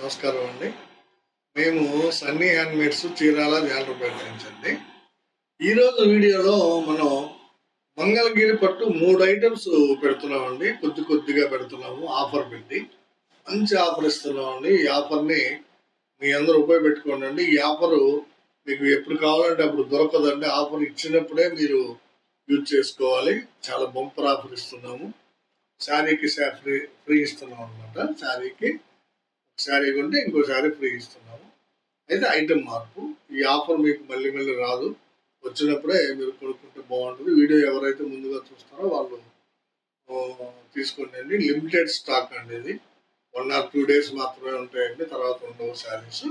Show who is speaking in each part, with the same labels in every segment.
Speaker 1: నమస్కారం అండి. మేము సన్నీ హ్యాండ్మేడ్స్ చీరాల జాలరపేట నుంచి అండి ఈరోజు వీడియోలో మనం మంగళగిరి పట్టు మూడు ఐటమ్స్ పెడుతున్నామండి. కొద్ది కొద్దిగా పెడుతున్నాము. ఆఫర్ పెట్టి మంచి ఆఫర్ ఇస్తున్నామండి. ఈ ఆఫర్ని మీ అందరూ ఉపయోగపెట్టుకోండి అండి. ఈ ఆఫరు మీకు ఎప్పుడు కావాలంటే అప్పుడు దొరకదండి. ఆఫర్ ఇచ్చినప్పుడే మీరు యూజ్ చేసుకోవాలి. చాలా బంపర్ ఆఫర్ ఇస్తున్నాము. శారీకి శా- ఫ్రీ ఫ్రీ ఇస్తున్నాం అనమాట శారీకి శారీ కొంటే ఇంకో శారీ ఫ్రీ ఇస్తున్నాము. అయితే ఐటెం మార్పు. ఈ ఆఫర్ మీకు మళ్ళీ మళ్ళీ రాదు. వచ్చినప్పుడే మీరు కొనుక్కుంటే బాగుంటుంది. వీడియో ఎవరైతే ముందుగా చూస్తారో వాళ్ళు ఆ, తీసుకోండి అండి. లిమిటెడ్ స్టాక్ అండి ఇది. వన్ ఆర్ టూ డేస్ మాత్రమే ఉంటాయండి. తర్వాత ఉండవు శారీస్.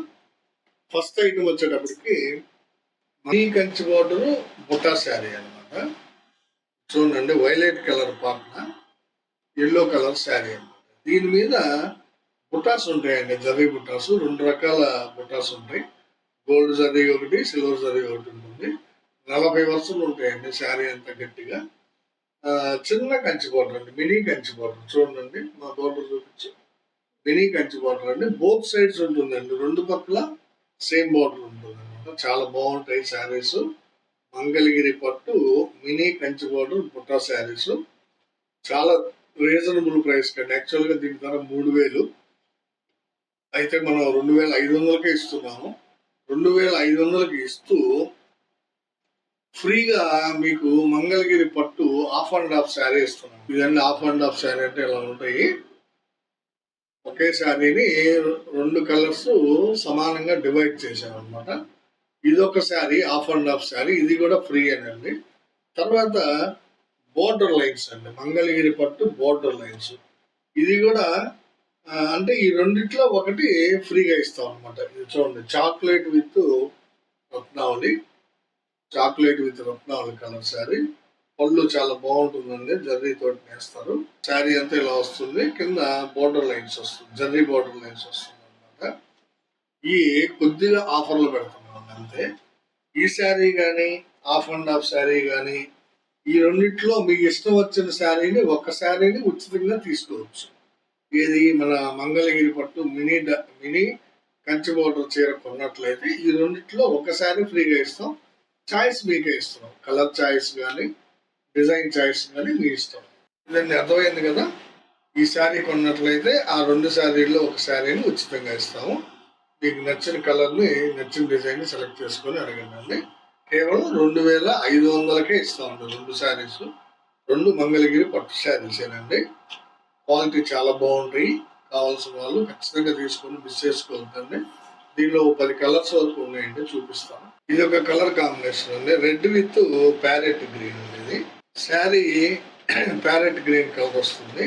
Speaker 1: ఫస్ట్ ఐటమ్ వచ్చేటప్పటికి మనీ కంచి బోర్డర్ బుట్టా శారీ అనమాట చూడండి వైలెట్ కలర్ పాటన ఎల్లో కలర్ శారీ అనమాట దీని మీద బుటాస్ ఉంటాయండి జరీ బుటాస్. రెండు రకాల బుటాస్ ఉంటాయి. గోల్డ్ జరీ ఒకటి సిల్వర్ జరీ ఒకటి ఉంటుంది. నలభై వస్తువులు ఉంటాయండి శారీ అంత గట్టిగా. చిన్న కంచి బోర్డర్ అండి మినీ కంచి బోర్డర్. చూడండి మా బోర్డర్ చూపించి. మినీ కంచి బోర్డర్ అండి. బోత్ సైడ్స్ ఉంటుందండి రెండు పక్కల సేమ్ బోర్డర్ ఉంటుంది అనమాట చాలా బాగుంటాయి శారీస్. మంగళగిరి పట్టు మినీ కంచి బోర్డర్ బుట్టా శారీస్. చాలా రీజనబుల్ ప్రైస్ కండి యాక్చువల్గా దీని ధర మూడు వేలు. అయితే మనం రెండు వేల ఐదు వందలకే ఇస్తున్నాము. రెండు వేల ఐదు వందలకి ఇస్తూ ఫ్రీగా మీకు మంగళగిరి పట్టు ఆఫ్ అండ్ ఆఫ్ శారీ ఇస్తున్నాం. ఇదన్నీ ఆఫ్ అండ్ ఆఫ్ శారీ అంటే ఇలా ఉంటాయి. ఒకే శారీని రెండు కలర్స్ సమానంగా డివైడ్ చేశాం అనమాట ఇది ఒక sari half and half sari. ఇది కూడా ఫ్రీ అండి తర్వాత బోర్డర్ లైన్స్ అండి. మంగళగిరి పట్టు బోర్డర్ లైన్స్. ఇది కూడా అంటే ఈ రెండిట్లో ఒకటి ఫ్రీగా ఇస్తాం అనమాట ఇది చూడండి చాక్లెట్ విత్ రత్నావళి. చాక్లెట్ విత్ రత్నావళి కలర్ శారీ. పళ్ళు చాలా బాగుంటుందండి జర్రీ తోటి నేస్తారు. శారీ అంతా ఇలా వస్తుంది కింద బోర్డర్ లైన్స్ వస్తుంది జర్రీ బోర్డర్ లైన్స్ వస్తుంది అనమాట ఈ కొద్దిగా ఆఫర్లు పెడుతున్నాం అంతే. ఈ శారీ కానీ హాఫ్ అండ్ ఆఫ్ శారీ కానీ ఈ రెండిట్లో మీకు ఇష్టం వచ్చిన శారీని ఒక్క శారీని ఉచితంగా తీసుకోవచ్చు. ఇది మన మంగళగిరి పట్టు మినీ డ- మినీ కంచి బోర్డర్ చీర కొన్నట్లయితే ఈ రెండిట్లో ఒక శారీ ఫ్రీగా ఇస్తాం. చాయిస్ మీకే ఇస్తున్నాం. కలర్ చాయిస్ కానీ డిజైన్ చాయిస్ కానీ మీ ఇస్తాం ఇదండి అర్థమైంది కదా? ఈ శారీ కొన్నట్లయితే ఆ రెండు శారీల్లో ఒక శారీని ఉచితంగా ఇస్తాము. మీకు నచ్చిన కలర్ని నచ్చిన డిజైన్ సెలెక్ట్ చేసుకొని అడగండి. కేవలం రెండు వేల ఐదు వందలకే ఇస్తామండి రెండు శారీస్. రెండు మంగళగిరి పట్టు శారీసేనండి. క్వాలిటీ చాలా బాగుంటాయి. కావాల్సిన వాళ్ళు ఖచ్చితంగా తీసుకొని మిస్ చేసుకోవద్దండి. దీనిలో పది కలర్స్ వరకు ఉన్నాయండి చూపిస్తాను. ఇది ఒక కలర్ కాంబినేషన్ అండి. రెడ్ విత్ ప్యారెట్ గ్రీన్ అనేది ఇది. శారీ ప్యారెట్ గ్రీన్ కలర్ వస్తుంది.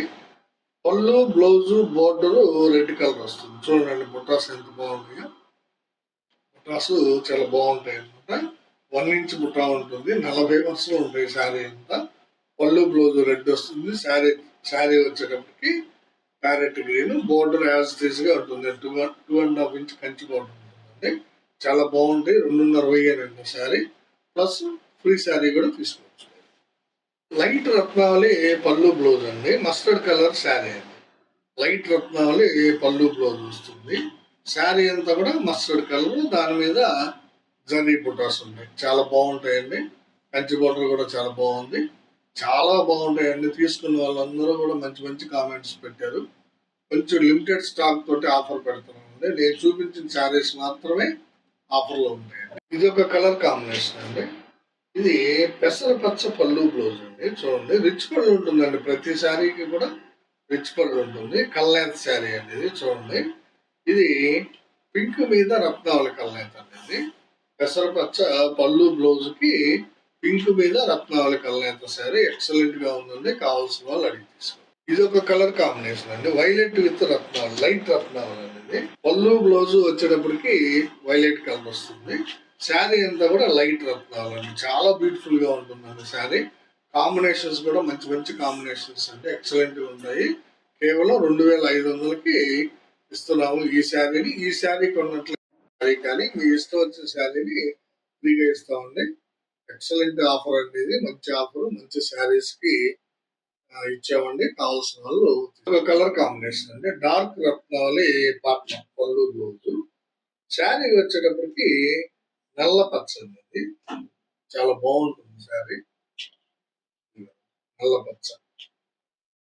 Speaker 1: పళ్ళు బ్లౌజు బోర్డరు రెడ్ కలర్ వస్తుంది. చూడండి బుట్టాస్ ఎంత బాగుంటాయో. బుట్టాస్ చాలా బాగుంటాయి అనమాట వన్ ఇంచ్ బుట్టా ఉంటుంది. నలభై వరుసలు ఉంటాయి శారీ అంతా. పళ్ళు బ్లౌజ్ రెడ్ వస్తుంది. శారీ శారీ వచ్చేటప్పటికి ప్యారెట్ గ్రీన్ బోర్డర్ యాజ్ టీజ్గా ఉంటుంది. Two two and half inch Kanchi border ఉంటుంది చాలా బాగుంటాయి రెండున్నర వెయ్యానండి శారీ. ప్లస్ ఫ్రీ శారీ కూడా తీసుకోవచ్చు. లైట్ రత్నావళి పళ్ళు బ్లౌజ్ అండి. మస్టర్డ్ కలర్ శారీ అండి. లైట్ రత్నావళి పళ్ళు బ్లౌజ్ వస్తుంది. శారీ అంతా కూడా మస్టర్డ్ కలర్ దాని మీద జరీ బుటాస్ ఉంటాయి చాలా బాగుంటాయండి. కంచి బోర్డర్ కూడా చాలా బాగుంది. చాలా బాగుంటాయండి. తీసుకున్న వాళ్ళందరూ కూడా మంచి మంచి కామెంట్స్ పెట్టారు. కొంచెం లిమిటెడ్ స్టాక్ తోటి ఆఫర్ పెడుతున్నామండి. నేను చూపించిన శారీస్ మాత్రమే ఆఫర్లో ఉంటాయండి. ఇది ఒక కలర్ కాంబినేషన్ అండి. ఇది పెసర పచ్చ పళ్ళు బ్లౌజ్ అండి. చూడండి రిచ్ పళ్ళు ఉంటుందండి. ప్రతి శారీకి కూడా రిచ్ పళ్ళు ఉంటుంది. కల్నేత శారీ అండి ఇది చూడండి. ఇది పింక్ మీద రత్నావళి కల్నేత అండి పెసర పచ్చ పళ్ళు బ్లౌజ్కి పింక్ మీద రత్నావళి కల్నేత శారీ ఎక్సలెంట్గా ఉందండి కావాల్సిన వాళ్ళు అడిగి తీసుకోండి. ఇది ఒక కలర్ కాంబినేషన్ అండి. వైలెట్ విత్ రత్నాలు లైట్ రత్నాలు అనేది. పళ్ళు బ్లౌజ్ వచ్చేటప్పటికి వైలెట్ కలర్ వస్తుంది. శారీ అంతా కూడా లైట్ రత్నాలు అండి. చాలా బ్యూటిఫుల్గా ఉంటుందండి శారీ. కాంబినేషన్స్ కూడా మంచి మంచి కాంబినేషన్స్ అంటే ఎక్సలెంట్గా ఉంటాయి. కేవలం రెండు వేల ఐదు వందలకి ఇస్తున్నాము ఈ శారీని. ఈ శారీ కొన్నట్లు కానీ మీ ఇష్టం వచ్చిన శారీని ఫ్రీగా ఇస్తామండి. ఎక్సలెంట్ ఆఫర్ అనేది మంచి ఆఫర్ మంచి శారీస్కి ఇచ్చామండి. కావాల్సిన వాళ్ళు ఒక కలర్ కాంబినేషన్ అండి. డార్క్ రత్నావళి పాట్న పళ్ళు బ్లౌజు. శారీ వచ్చేటప్పటికి నల్ల పచ్చ అండి. ఇది చాలా బాగుంటుంది శారీ నల్ల పచ్చ.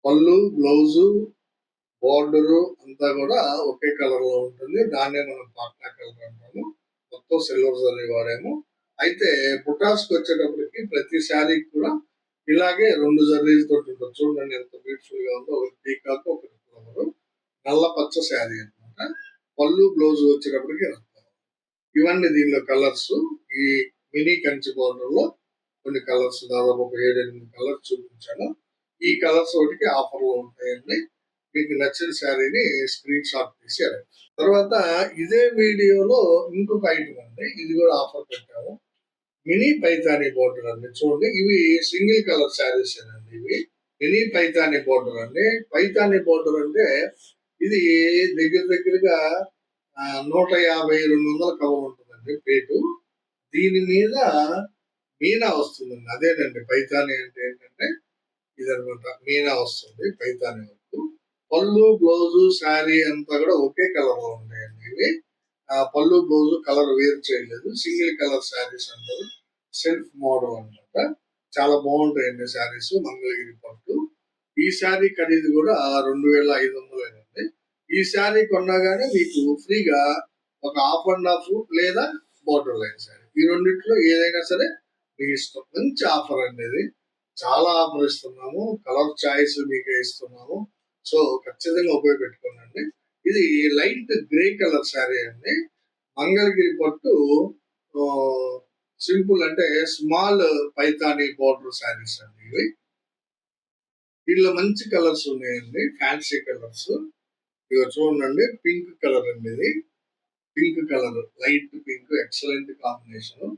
Speaker 1: పళ్ళు బ్లౌజు బోర్డరు అంతా కూడా ఒకే కలర్లో ఉంటుంది. దాన్నే మనం పాట్నా కలర్ అంటాము. మొత్తం సిల్వర్ జరీ వాడాము అయితే బుటాస్కి వచ్చేటప్పటికి ప్రతి శారీకి కూడా ఇలాగే రెండు జర్రీస్ తోటి ఉంటుంది చూడండి ఎంత బ్యూటిఫుల్గా ఉందో. ఒకటి పీకాక్ ఒకటి ఫ్లవర్ నల్ల పచ్చ శారీ అన్నమాట. పళ్ళు బ్లౌజ్ వచ్చేటప్పటికి రక్తం ఇవన్నీ దీనిలో కలర్స్. ఈ మినీ కంచి బోర్డర్లో కొన్ని కలర్స్ దాదాపు ఒక ఏడు ఎనిమిది కలర్స్ చూపించాను. ఈ కలర్స్ ఒకటికి ఆఫర్లో ఉంటాయండి. మీకు నచ్చిన శారీని స్క్రీన్ షాట్ తీసి తర్వాత ఇదే వీడియోలో ఇంకొక ఐటమ్ అండి ఇది కూడా ఆఫర్ పెట్టాము. మినీ పైతానీ బోర్డర్ అండి చూడండి ఇవి సింగిల్ కలర్ శారీస్ అండి ఇవి. మినీ పైతాని బోర్డర్ అండి. పైతాని బోర్డర్ అంటే ఇది దగ్గర దగ్గరగా నూట యాభై రెండు వందల కవర్ ఉంటుందండి పేటు. దీని మీద మీనా వస్తుందండి. అదేనండి పైతాని అంటే ఏంటంటే ఇదనమాట. మీనా వస్తుంది పైతాని వరకు. పళ్ళు బ్లౌజు శారీ అంతా కూడా ఒకే కలర్లో ఉంటాయండి ఇవి. ఆ, పళ్ళు బ్లౌజు కలర్ వేరు చేయలేదు. సింగిల్ కలర్ శారీస్ అంటారు. సెల్ఫ్ మోడల్ అన్నమాట. చాలా బాగుంటాయండి శారీస్ మంగళగిరి పట్టు. ఈ శారీ ఖరీదు కూడా రెండు వేల ఐదు వందలేనండి ఈ శారీ కొన్నాగానే మీకు ఫ్రీగా ఒక హాఫ్ అండ్ హాఫ్ లేదా బోర్డర్ లైన్ శారీ. ఈ రెండిట్లో ఏదైనా సరే మీ ఇష్టం మంచి ఆఫర్ అనేది చాలా ఆఫర్ ఇస్తున్నాము. కలర్ చాయిస్ మీకే ఇస్తున్నాము. సో ఖచ్చితంగా ఉపయోగపెట్టుకోనండి ఇది లైట్ గ్రే కలర్ శారీ అండి. మంగళగిరి పట్టు సింపుల్ అంటే స్మాల్ పైతానీ బోర్డర్ శారీస్ అండి ఇవి. వీళ్ళ మంచి కలర్స్ ఉన్నాయండి ఫ్యాన్సీ కలర్స్ ఇవి చూడండి పింక్ కలర్ అండి ఇది. Pink colour light pink excellent combination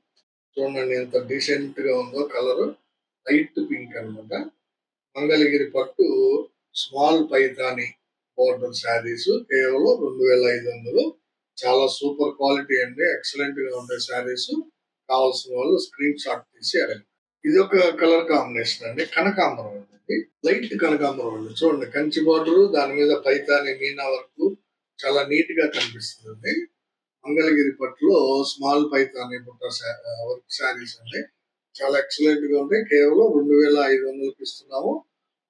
Speaker 1: చూడండి ఎంత డీసెంట్గా ఉందో కలర్ లైట్ పింక్ అన్నమాట. మంగళగిరి పట్టు స్మాల్ పైతాని బోర్డర్ శారీస్ కేవలం రెండు వేల ఐదు వందలు. చాలా సూపర్ క్వాలిటీ అండి ఎక్సలెంట్గా ఉండే శారీస్ కావాల్సిన వాళ్ళు స్క్రీన్ షాట్ తీసి అడగండి ఇది ఒక కలర్ కాంబినేషన్ అండి. కనకాంబరం అండి. లైట్ కనకాంబరం అండి. చూడండి కంచి బార్డర్ దాని మీద పైతాని మీనా వర్క్ చాలా నీట్గా కనిపిస్తుంది మంగళగిరి పట్టులో స్మాల్ పైతాని బుట్ట వర్క్ శారీస్ అండి. చాలా ఎక్సలెంట్గా ఉంటాయి. కేవలం రెండు వేల ఐదు వందలకి ఇస్తున్నాము.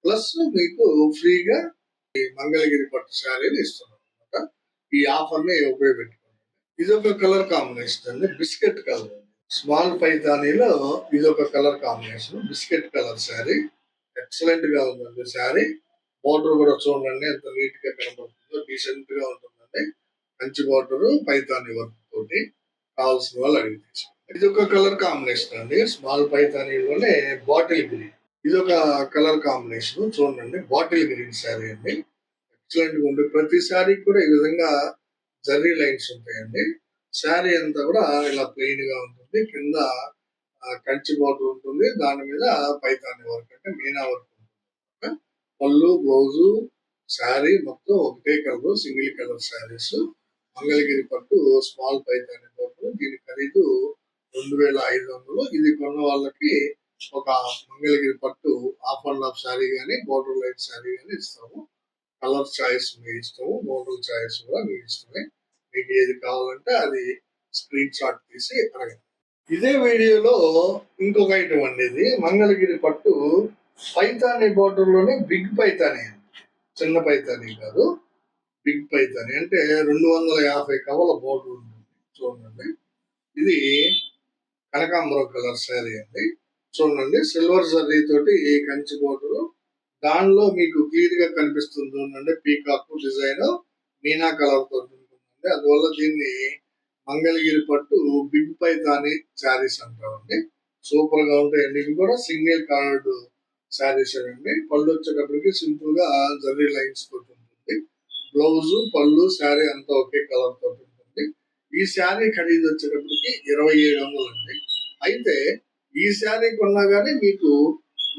Speaker 1: ప్లస్ మీకు ఫ్రీగా ఈ మంగళగిరి పట్టు శారీని ఇస్తున్నాం అనమాట ఈ ఆఫర్ని ఉపయోగపెట్టుకోండి ఇది ఒక కలర్ కాంబినేషన్ అండి. బిస్కెట్ కలర్ స్మాల్ పైతానీలో ఇది ఒక colour combination biscuit colour sari. ఎక్సలెంట్గా ఉందండి శారీ. బోర్డర్ కూడా చూడండి ఎంత నీట్గా కనబడుతుందో డీసెంట్గా ఉంటుందండి. మంచి బోర్డర్ పైతాని వర్క్ తోటి కావాల్సిన వాళ్ళు అడిగి తీసుకోండి. ఇది ఒక కలర్ కాంబినేషన్ అండి. స్మాల్ పైతానీలోనే బాటిల్ గ్రీన్. ఇది ఒక కలర్ కాంబినేషన్ చూడండి. బాటిల్ గ్రీన్ శారీ అండి. ఎక్సలెంట్గా ఉంటుంది ప్రతి శారీ కూడా ఈ విధంగా జర్రీ లైన్స్ ఉంటాయండి. శారీ అంతా కూడా ఇలా ప్లెయిన్గా ఉంటుంది. కింద కంచి బార్డర్ ఉంటుంది. దాని మీద పైతాని వర్క్ అంటే మీనా వర్క్ ఉంటుంది. పళ్ళు బ్లౌజు శారీ మొత్తం ఒకటే colour single colour saris. Mangalagiri పట్టు స్మాల్ పైతాని బార్డర్ దీని ఖరీదు రెండు వేల ఐదు వందలు. ఇది కొన్న వాళ్ళకి ఒక మంగళగిరి పట్టు హాఫ్ అండ్ హాఫ్ శారీ కానీ బోర్డర్ లైట్ శారీ కానీ ఇస్తాము. కలర్ చాయిస్ మీ ఇష్టము. బోర్డర్ చాయిస్ కూడా మీ ఇష్టమే. మీకు ఏది కావాలంటే అది స్క్రీన్ షాట్ తీసి అడగండి. ఇదే వీడియోలో ఇంకొక ఐటమ్ అండి ఇది. మంగళగిరి పట్టు పైతాని బోర్డర్లోనే బిగ్ పైతాని. చిన్న పైతాని కాదు. బిగ్ పైతాని. అంటే రెండు వందల యాభై కవల బోర్డర్ ఉంటుంది. చూడండి. ఇది కనకాంబరం కలర్ శారీ అండి. చూడండి. సిల్వర్ జరీ తోటి ఈ కంచి బోర్డర్ దానిలో మీకు క్లియర్గా కనిపిస్తుంది. చూడండి. పీకాక్ డిజైన్ మీనా కలర్ తోటి ఉంటుందండి అందువల్ల దీన్ని మంగళగిరి పట్టు బిగ్ పైతాని శారీస్ అంటామండి. సూపర్గా ఉంటాయండి ఇవి కూడా సింగిల్ కలర్డ్ శారీస్ అండి. పళ్ళు వచ్చేటప్పటికి సింపుల్గా జర్రీ లైన్స్ తోటి ఉంటుంది. బ్లౌజ్ పళ్ళు శారీ అంతా ఒకే కలర్ తోటి ఉంటుంది. ఈ శారీ ఖరీదు వచ్చేటప్పటికి ఇరవై ఏడు వందలు అండి అయితే ఈ శారీ కొన్నా కానీ మీకు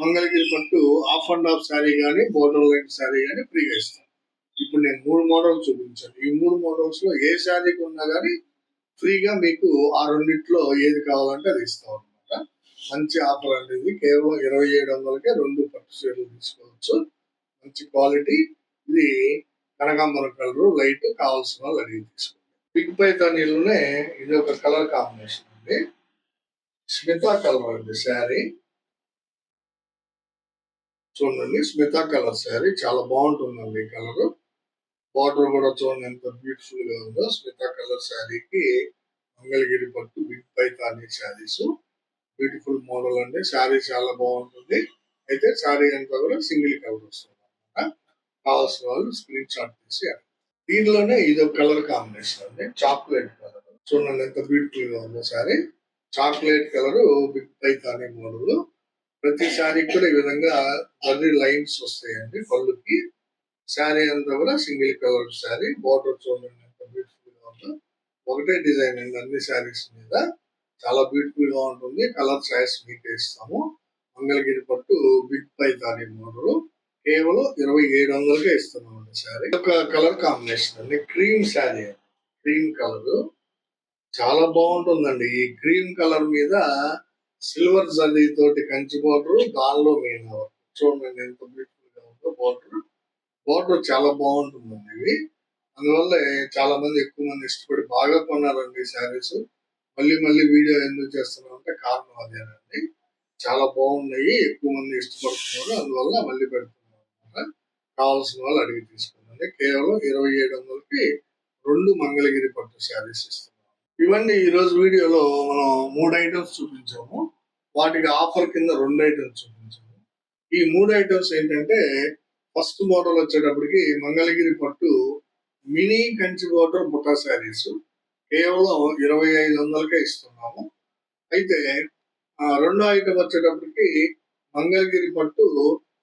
Speaker 1: మంగళగిరి పట్టు హాఫ్ అండ్ హాఫ్ శారీ కానీ బోర్డర్ లైన్ శారీ కానీ ఫ్రీగా ఇస్తాను ఇప్పుడు నేను మూడు మోడల్స్ చూపించాను. ఈ మూడు మోడల్స్లో ఏ శారీ కొన్నా కానీ ఫ్రీగా మీకు ఆ రెండిట్లో ఏది కావాలంటే అది ఇస్తాం అనమాట మంచి ఆఫర్ అనేది కేవలం ఇరవై ఏడు వందలకే రెండు పట్టు చీరలు తీసుకోవచ్చు. మంచి క్వాలిటీ. ఇది కనకాంబరం కలర్ లైట్ కావాల్సిన వాళ్ళు అడిగి తీసుకోండి. బిగ్ పైతానీలోనే ఇది ఒక కలర్ కాంబినేషన్ అండి. స్మితా కలర్ అండి శారీ. చూడండి స్మితా కలర్ శారీ. చాలా బాగుంటుందండి ఈ కలరు. బార్డర్ కూడా చూడండి ఎంత బ్యూటిఫుల్గా ఉందో స్మితా కలర్ శారీకి మంగళగిరి పట్టు big Paithani saris. Beautiful model అండి. శారీ చాలా బాగుంటుంది. అయితే శారీ అంతా కూడా సింగిల్ కలర్ వస్తుంది అనమాట కావాల్సిన వాళ్ళు స్క్రీన్ షాట్ తీసి దీనిలోనే ఇది ఒక కలర్ కాంబినేషన్ అండి. Chocolate colour. చూడండి ఎంత బ్యూటిఫుల్గా ఉందో sari. Chocolate colour big Paithani model ప్రతి శారీ కూడా ఈ విధంగా జర్రీ లైన్స్ వస్తాయండి పళ్ళుకి. శారీ అంతా కూడా సింగిల్ కలర్ శారీ బార్డర్ చూడండి ఎంత బ్యూటిఫుల్గా ఉందో. ఒకటే డిజైన్ అండి అన్ని శారీస్ మీద. చాలా బ్యూటిఫుల్గా ఉంటుంది. కలర్ చాయిస్ మీకు ఇస్తాము. మంగళగిరి పట్టు బిగ్ పైతానీ మోడల్ కేవలం ఇరవై ఏడు వందలకే ఇస్తున్నాం అండి శారీ. ఒక కలర్ కాంబినేషన్ అండి. Cream sari cream colour. చాలా బాగుంటుందండి. ఈ క్రీమ్ కలర్ మీద సిల్వర్ జరీ తోటి కంచి బార్డర్ దానిలో మీన చూడండి ఎంత బ్యూటిఫుల్గా ఉందో బార్డర్ బార్డర్ చాలా బాగుంటుందండి ఇవి. అందువల్ల చాలా మంది ఎక్కువ మంది ఇష్టపడి బాగా కొన్నారండి శారీస్. మళ్ళీ మళ్ళీ వీడియో ఎందుకు చేస్తున్నాం అంటే కారణం అదేనండి చాలా బాగున్నాయి ఎక్కువ మంది ఇష్టపడుతున్నారు అందువల్ల మళ్ళీ పెడుతున్నారు కావాల్సిన వాళ్ళు అడిగి తీసుకున్నాండి కేవలం ఇరవై ఏడు వందలకి రెండు మంగళగిరి పట్టు శారీస్ ఇస్తున్నాం ఇవన్నీ ఈ రోజు వీడియోలో మనం మూడు ఐటమ్స్ చూపించాము. వాటికి ఆఫర్ కింద రెండు ఐటమ్స్ చూపించాము. ఈ మూడు ఐటమ్స్ ఏంటంటే ఫస్ట్ మోడల్ వచ్చేటప్పటికి మంగళగిరి పట్టు మినీ కంచి బోర్డర్ బుట్టా శారీస్. కేవలం ఇరవై ఐదు వందలకే ఇస్తున్నాము. అయితే ఆ, రెండో ఐటమ్ వచ్చేటప్పటికి మంగళగిరి పట్టు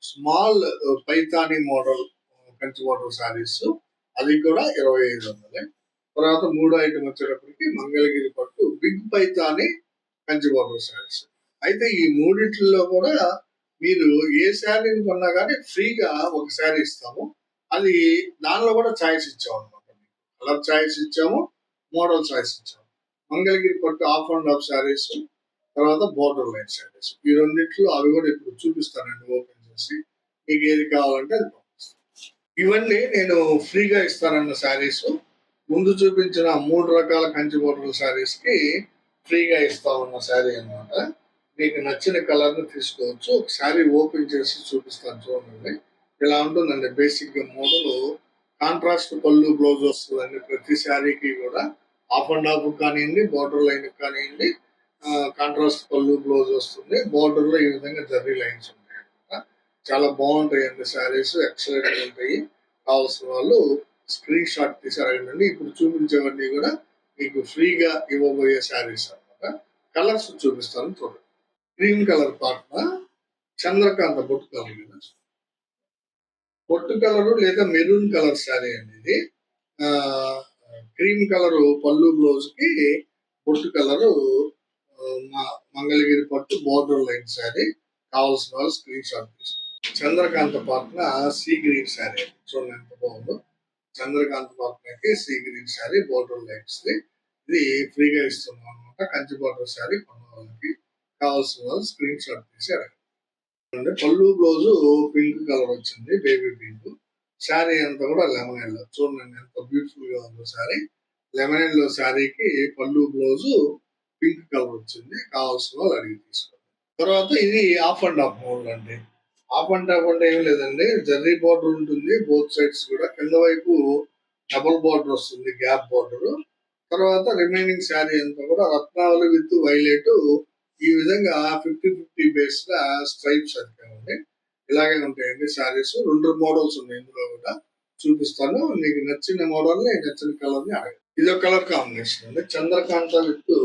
Speaker 1: small Paithani model Kanchi border saris. అది కూడా ఇరవై ఐదు వందలే. తర్వాత మూడో ఐటమ్ వచ్చేటప్పటికి మంగళగిరి పట్టు బిగ్ పైతాని కంచి బోర్డర్ శారీస్. అయితే ఈ మూడిట్లో కూడా మీరు ఏ శారీని కొన్నా కానీ ఫ్రీగా ఒక శారీ ఇస్తాము. అది దానిలో కూడా ఛాయిస్ ఇచ్చాము అనమాట కలర్ ఛాయిస్ ఇచ్చాము మోడల్ ఛాయిస్ ఇచ్చాము. మంగళగిరి పట్టు ఆఫ్ అండ్ ఆఫ్ శారీస్ తర్వాత బోర్డర్ లైన్ శారీస్. ఈ రెండింటిలో అవి కూడా ఇప్పుడు చూపిస్తానండి ఓపెన్ చేసి. మీకు ఏది కావాలంటే అది ఇవన్నీ నేను ఫ్రీగా ఇస్తానన్న శారీస్. ముందు చూపించిన మూడు రకాల కంచి బోర్డర్ శారీస్కి ఫ్రీగా ఇస్తామన్న శారీ అన్నమాట. మీకు నచ్చిన కలర్ని తీసుకోవచ్చు. ఒక శారీ ఓపెన్ చేసి చూపిస్తాను చూడండి. ఇలా ఉంటుందండి బేసిక్గా మోడల్ కాంట్రాస్ట్ పళ్ళు బ్లౌజ్ వస్తుందండి ప్రతి శారీకి కూడా ఆఫ్ అండ్ ఆఫ్ కానివ్వండి బార్డర్ లైన్ కానివ్వండి కాంట్రాస్ట్ పళ్ళు బ్లౌజ్ వస్తుంది బార్డర్లో ఈ విధంగా జర్రీ లైన్స్ ఉంటాయి అనమాట చాలా బాగుంటాయి అండి శారీస్ ఎక్సలెంట్ ఉంటాయి. కావాల్సిన వాళ్ళు స్క్రీన్ షాట్ తీసి అడగండి ఇప్పుడు చూపించేవన్నీ కూడా మీకు ఫ్రీగా ఇవ్వబోయే శారీస్ అనమాట కలర్స్ చూపిస్తాను చూడండి. గ్రీన్ కలర్ పాటన చంద్రకాంత బొట్టు కలర్ కదా బొట్టు కలర్ లేదా మెరూన్ కలర్ శారీ అనేది క్రీమ్ కలర్ పళ్ళు బ్లౌజ్కి బొట్టు కలరు మంగళగిరి పట్టు బోర్డర్ లైన్ శారీ కావాల్సిన వాళ్ళు స్క్రీన్ షాట్ తీసుకోండి. చంద్రకాంత పాటన సీ గ్రీన్ శారీ చూడండి ఎంత బాగుందో. Chandrakanta పాటనకి sea green sari border lights ఇది ఫ్రీగా ఇస్తున్నాం అనమాట కంచి బోర్డర్ శారీ కొన్న వాళ్ళకి. కావాల్సిన వాళ్ళు స్క్రీన్ షాట్ తీసి అడగండి అంటే పళ్ళు బ్లౌజు పింక్ కలర్ వచ్చింది బేబీ పింక్ శారీ అంతా కూడా లెమన్ ఎల్లో చూడండి ఎంత బ్యూటిఫుల్గా ఉందో శారీ. లెమన్ ఎల్లో శారీకి పళ్ళు బ్లౌజ్ పింక్ కలర్ వచ్చింది. కావాల్సిన వాళ్ళు అడిగి తీసుకోండి. తర్వాత ఇది ఆఫ్ అండ్ ఆఫ్ మోడల్ అండి. ఆఫ్ అండ్ ఆఫ్ అంటే ఏం లేదండి. జర్రీ బార్డర్ ఉంటుంది. బోత్ సైడ్స్ కూడా కింద వైపు డబుల్ బార్డర్ వస్తుంది గ్యాప్ బార్డర్ తర్వాత రిమైనింగ్ శారీ అంతా కూడా రత్నావళి విత్ వైలెట్ ఈ విధంగా ఫిఫ్టీ ఫిఫ్టీ బేస్గా స్ట్రైప్స్ అండి ఇలాగే ఉంటాయండి శారీస్ రెండు మోడల్స్ ఉన్నాయి ఇందులో కూడా. చూపిస్తాను. నీకు నచ్చిన మోడల్ నచ్చిన కలర్ని అడగండి. ఇది ఒక కలర్ కాంబినేషన్ అండి. చంద్రకాంత విత్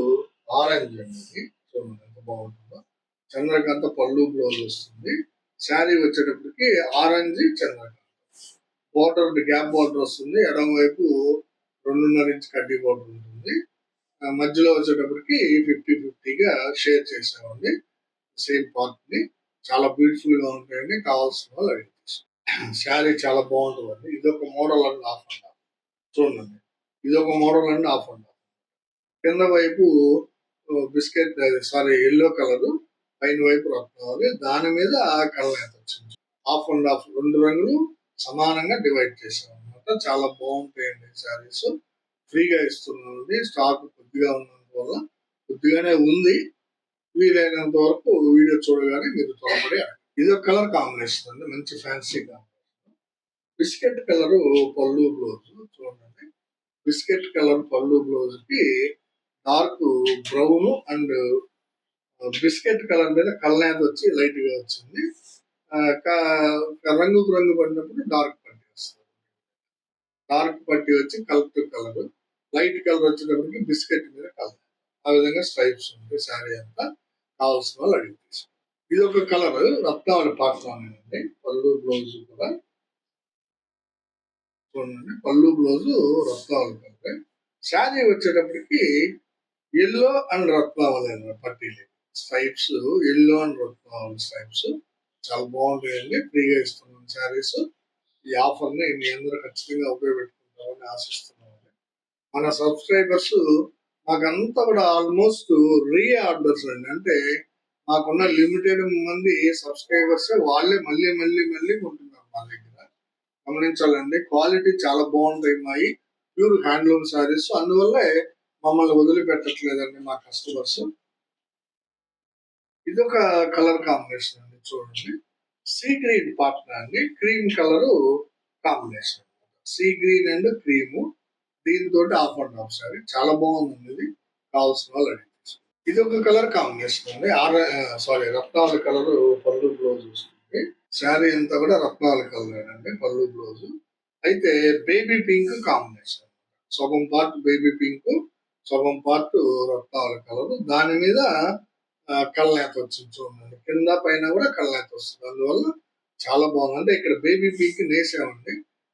Speaker 1: ఆరెంజ్ అండి చూడండి ఎంత బాగుంటుందో. చంద్రకాంత పళ్ళు బ్లౌజ్ వస్తుంది శారీ వచ్చేటప్పటికి orange Chandrakanta. Border gap border వస్తుంది. ఎడమ వైపు రెండున్నర ఇంచ్ కడ్డీ బార్డర్ ఉంటుంది. మధ్యలో వచ్చేటప్పటికి ఫిఫ్టీ ఫిఫ్టీగా షేర్ చేసామండి సేమ్ పార్ట్ని చాలా బ్యూటిఫుల్గా ఉంటాయండి. కావాల్సిన వాళ్ళు అడిగి శారీ చాలా బాగుంటుందండి. ఇది ఒక model and half and half చూడండి. ఇది ఒక model and half and half కింద వైపు బిస్కెట్ సారీ ఎల్లో కలర్ పైన వైపు రత్నావళి దాని మీద కలర్ వచ్చింది. ఆఫ్ అండ్ ఆఫ్ రెండు రంగులు సమానంగా డివైడ్ చేసాం అనమాట చాలా బాగుంటాయండి శారీస్ ఫ్రీగా ఇస్తున్నామండి. స్టాక్ కొద్దిగా ఉన్నందువల్ల కొద్దిగానే ఉంది. వీలైనంత వరకు వీడియో చూడగానే మీరు త్వరపడి ఇది ఒక కలర్ కాంబినేషన్ అండి. మంచి ఫ్యాన్సీ కాంబినేషన్. బిస్కెట్ కలర్ పళ్ళు బ్లౌజ్ చూడండి. బిస్కెట్ కలర్ పళ్ళు బ్లౌజ్కి dark brown and biscuit colour మీద కల్నేత వచ్చి లైట్గా వచ్చింది. ఆ, రంగుకు రంగు పడినప్పుడు డార్క్ పట్టి వస్తుంది. డార్క్ పట్టి వచ్చి కలర్ కలర్. లైట్ కలర్ వచ్చేటప్పటికి బిస్కెట్ మీద కలర్. ఆ విధంగా స్ట్రైప్స్ ఉంటాయి శారీ అంతా కావాల్సిన వాళ్ళు అడిగితే ఇది ఒక కలర్ రత్నావళి పాటలోనేనండి పళ్ళు బ్లౌజ్ కూడా. చూడండి పళ్ళు బ్లౌజ్ రత్నావళి కలర్. శారీ వచ్చేటప్పటికి ఎల్లో అండ్ రత్నావళి అన్నమాట పట్టీలు. స్ట్రైప్స్ ఎల్లో అండ్ రత్నావళి స్ట్రైప్స్. చాలా బాగుంటాయండి ఫ్రీగా ఇస్తున్నాం శారీస్. ఈ ఆఫర్ని మీ అందరూ ఖచ్చితంగా ఉపయోగపెట్టుకుంటారని ఆశిస్తున్నాను మన సబ్స్క్రైబర్స్ మాకంతా కూడా ఆల్మోస్ట్ రీ ఆర్డర్స్ అండి. అంటే మాకున్న లిమిటెడ్ మంది సబ్స్క్రైబర్స్ వాళ్ళే మళ్ళీ మళ్ళీ మళ్ళీ ఉంటున్నారు మా దగ్గర. గమనించాలండి క్వాలిటీ చాలా బాగుంటాయి మాయి. Pure handloom saris. అందువల్లే మమ్మల్ని వదిలిపెట్టట్లేదండి మా కస్టమర్స్. ఇది ఒక కలర్ కాంబినేషన్ అండి చూడండి. సీ గ్రీన్ పార్ట్నర్ అండి? Cream colour combination. Sea green and cream. దీంతో ఆఫ్ అండ్ ఆఫ్ సారీ. చాలా బాగుంది ఇది. కావాల్సిన వాళ్ళు ఇది ఒక కలర్ కాంబినేషన్ అండి. ఆర సారీ రత్నాల కలర్ పళ్ళు బ్లౌజ్ వస్తుంది. శారీ అంతా కూడా రత్నాల కలర్ అండి పళ్ళు బ్లౌజ్. అయితే బేబీ పింక్ కాంబినేషన్. సగం పార్ట్ బేబీ పింక్ సగం పార్ట్ రత్నాల కలర్. దాని మీద కళ్ళనేత వచ్చింది చూడండి. కింద పైన కూడా కళ్ళనేత వస్తుంది. అందువల్ల చాలా బాగుంది. అంటే ఇక్కడ బేబీ పింక్ నేసామండి.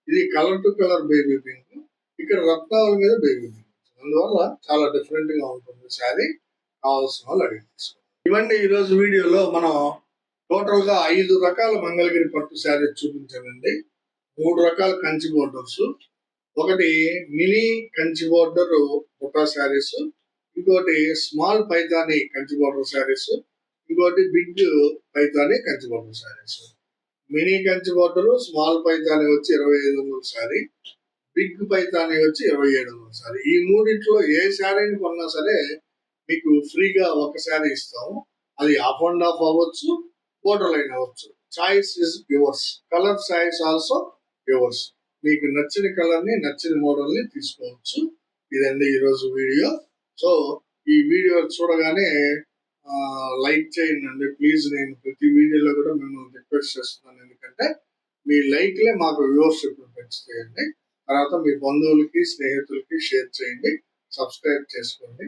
Speaker 1: ఇది colour to colour baby pink. ఇక్కడ రత్నాల మీద బేబీ అందువల్ల చాలా డిఫరెంట్గా ఉంటుంది శారీ. కావాల్సిన వాళ్ళు అడిగి ఇవన్నీ ఈ రోజు వీడియోలో మనం టోటల్గా ఐదు రకాల మంగళగిరి పట్టు శారీ చూపించానండి. మూడు రకాల కంచి బోర్డర్స్ ఒకటి మినీ కంచి బోర్డర్ బుట్టా శారీస్. ఇంకోటి స్మాల్ పైతాని కంచి బోర్డర్ శారీస్. ఇంకోటి big Paithani Kanchi border saris. Mini Kanchi border small Paithani వచ్చి ఇరవై ఐదు వందల శారీ. బిగ్ పైతాని వచ్చి ఇరవై ఏడు సారీ ఈ మూడింటిలో ఏ శారీని కొన్నా సరే మీకు ఫ్రీగా ఒక శారీ ఇస్తాము. అది ఆఫ్ అండ్ ఆఫ్ అవ్వచ్చు బోర్డర్ లైన్ అవ్వచ్చు. Choice is yours colour choice also yours మీకు నచ్చిన కలర్ని నచ్చిన మోడల్ని తీసుకోవచ్చు. ఇదండి ఈరోజు వీడియో. సో ఈ వీడియో చూడగానే లైక్ చేయండి. ప్లీజ్ నేను ప్రతి వీడియోలో కూడా మిమ్మల్ని రిక్వెస్ట్ చేస్తున్నాను. ఎందుకంటే మీ లైక్లే మాకు వ్యూవర్షిప్ పెంచుతాయండి. తర్వాత మీ బంధువులకి స్నేహితులకి షేర్ చేయండి సబ్స్క్రైబ్ చేసుకోండి.